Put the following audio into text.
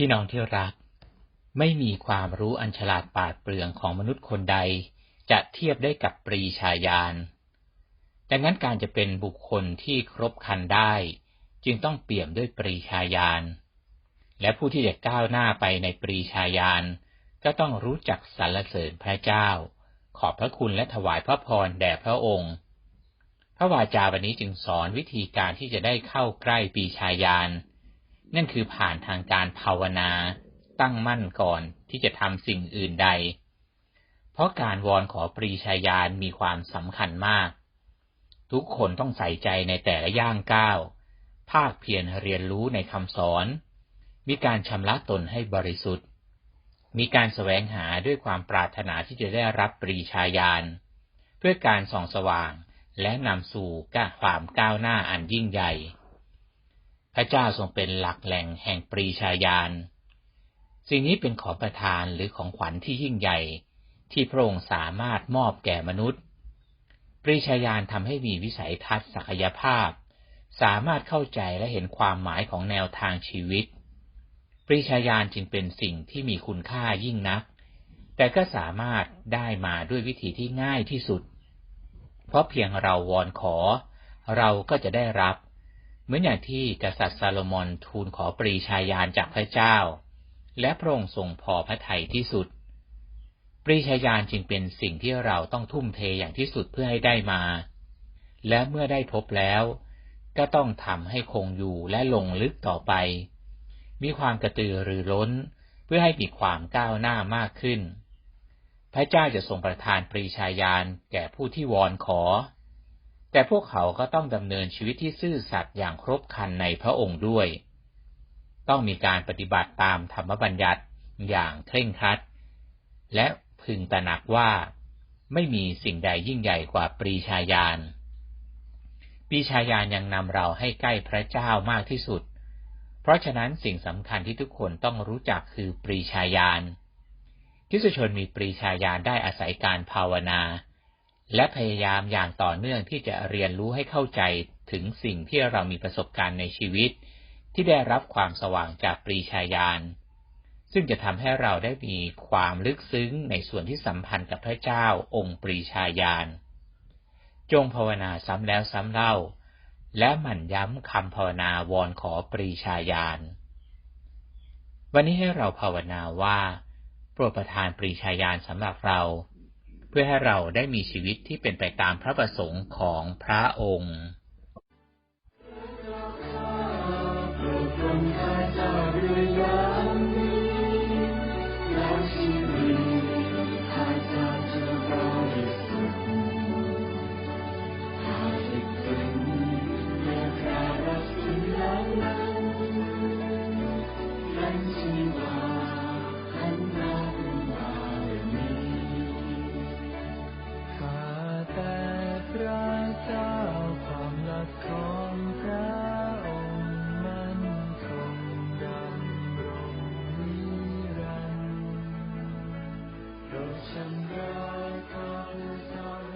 พี่น้องที่รัก ไม่มีความรู้อันฉลาดปาดเปรื่องของมนุษย์คนใด จะเทียบได้กับปรีชาญาณดังนั้นการจะเป็นบุคคลที่ครบคันได้ จึงต้องเปี่ยมด้วยปรีชาญาณและผู้ที่จะก้าวหน้าไปในปรีชาญาณก็ต้องรู้จักสรรเสริญพระเจ้า ขอบพระคุณและถวายพระพรแด่พระองค์ พระวาจาวันนี้จึงสอนวิธีการที่จะได้เข้าใกล้ปีชาญาณ นั่นคือผ่านทางการภาวนาตั้งมั่นก่อนที่จะทำสิ่งอื่นใด เพราะการวอนขอปรีชาญาณมีความสำคัญมาก ทุกคนต้องใส่ใจในแต่ละย่างก้าว ภาคเพียรเรียนรู้ในคำสอน มีการชำระตนให้บริสุทธิ์ มีการแสวงหาด้วยความปรารถนาที่จะได้รับปรีชาญาณเพื่อการส่องสว่างและนำสู่ก้าความก้าวหน้าอันยิ่งใหญ่ ระเจ้าทรงเป็นหลักแหล่งแห่งปรีชาญาณ สิ่งนี้เป็นของประทานหรือของขวัญที่ยิ่งใหญ่ที่พระองค์สามารถมอบแก่มนุษย์ ปรีชาญาณทำให้มีวิสัยทัศน์ศักยภาพ สามารถเข้าใจและเห็นความหมายของแนวทางชีวิต ปรีชาญาณจึงเป็นสิ่งที่มีคุณค่ายิ่งนัก แต่ก็สามารถได้มาด้วยวิธีที่ง่ายที่สุด เพราะเพียงเราวอนขอ เราก็จะได้รับ เหมือนอย่างที่กษัตริย์ซาโลมอนทูลขอปรีชาญาณจากพระเจ้า และพระองค์ทรงพอพระทัยที่สุด ปรีชาญาณจึงเป็นสิ่งที่เราต้องทุ่มเทอย่างที่สุดเพื่อให้ได้มา และเมื่อได้พบแล้ว ก็ต้องทำให้คงอยู่และลงลึกต่อไป มีความกระตือรือร้น เพื่อให้มีความก้าวหน้ามากขึ้น พระเจ้าจะทรงประทานปรีชาญาณแก่ผู้ที่วอนขอ แต่พวกเขาก็ต้องดำเนินชีวิตที่ซื่อสัตย์อย่างครบครันในพระองค์ด้วย ต้องมีการปฏิบัติตามธรรมบัญญัติอย่างเคร่งครัด และพึงตระหนักว่าไม่มีสิ่งใดยิ่งใหญ่กว่าปรีชาญาณ ปรีชาญาณยังนำเราให้ใกล้พระเจ้ามากที่สุด เพราะฉะนั้นสิ่งสำคัญที่ทุกคนต้องรู้จักคือปรีชาญาณคริสตชนมีปรีชาญาณได้อาศัยการภาวนา และพยายามอย่างต่อเนื่องที่จะเรียนรู้ให้เข้าใจถึงสิ่งที่เรามีประสบการณ์ในชีวิต ที่ได้รับความสว่างจากปรีชาญาณ ซึ่งจะทำให้เราได้มีความลึกซึ้งในส่วนที่สัมพันธ์กับพระเจ้าองค์ปรีชาญาณ จงภาวนาซ้ำแล้วซ้ำเล่า และหมั่นย้ำคำภาวนาวอนขอปรีชาญาณ วันนี้ให้เราภาวนาว่า โปรดประทานปรีชาญาณสำหรับเรา เพื่อให้เราได้มีชีวิตที่เป็นไปตามพระประสงค์ของพระองค์ ของพระองค์มันคงดำรงนิรันดร์โปรดชำระคำสอน